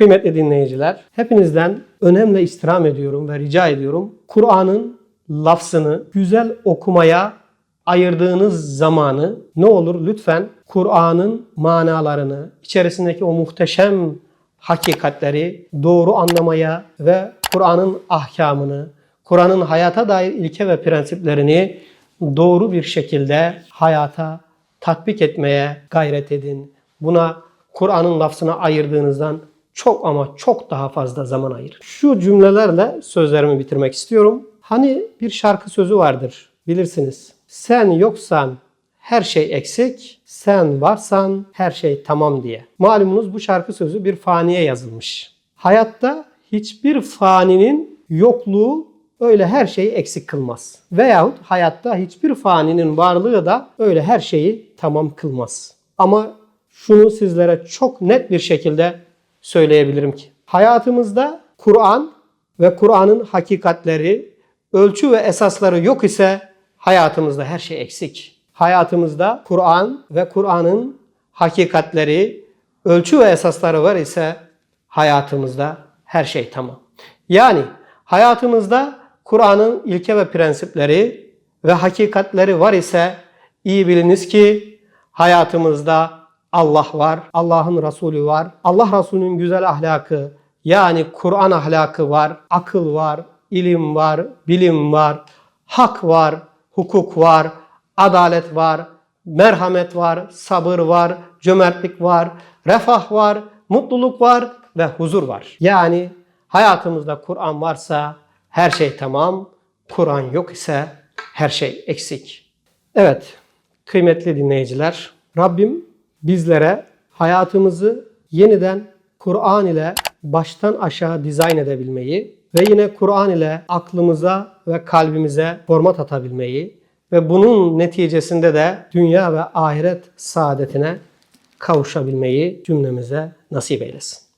Kıymetli dinleyiciler, hepinizden önem ve istirham ediyorum ve rica ediyorum. Kur'an'ın lafzını güzel okumaya ayırdığınız zamanı ne olur lütfen Kur'an'ın manalarını, içerisindeki o muhteşem hakikatleri doğru anlamaya ve Kur'an'ın ahkamını, Kur'an'ın hayata dair ilke ve prensiplerini doğru bir şekilde hayata tatbik etmeye gayret edin. Buna Kur'an'ın lafzına ayırdığınızdan çok ama çok daha fazla zaman ayırın. Şu cümlelerle sözlerimi bitirmek istiyorum. Hani bir şarkı sözü vardır bilirsiniz. Sen yoksan her şey eksik, sen varsan her şey tamam diye. Malumunuz bu şarkı sözü bir faniye yazılmış. Hayatta hiçbir faninin yokluğu öyle her şeyi eksik kılmaz. Veyahut hayatta hiçbir faninin varlığı da öyle her şeyi tamam kılmaz. Ama şunu sizlere çok net bir şekilde söyleyebilirim ki hayatımızda Kur'an ve Kur'an'ın hakikatleri, ölçü ve esasları yok ise hayatımızda her şey eksik. Hayatımızda Kur'an ve Kur'an'ın hakikatleri, ölçü ve esasları var ise hayatımızda her şey tamam. Yani hayatımızda Kur'an'ın ilke ve prensipleri ve hakikatleri var ise iyi biliniz ki hayatımızda Allah var, Allah'ın Resulü var, Allah Resulü'nün güzel ahlakı yani Kur'an ahlakı var, akıl var, ilim var, bilim var, hak var, hukuk var, adalet var, merhamet var, sabır var, cömertlik var, refah var, mutluluk var ve huzur var. Yani hayatımızda Kur'an varsa her şey tamam, Kur'an yok ise her şey eksik. Evet, kıymetli dinleyiciler, Rabbim bizlere hayatımızı yeniden Kur'an ile baştan aşağı dizayn edebilmeyi ve yine Kur'an ile aklımıza ve kalbimize format atabilmeyi ve bunun neticesinde de dünya ve ahiret saadetine kavuşabilmeyi cümlemize nasip eylesin.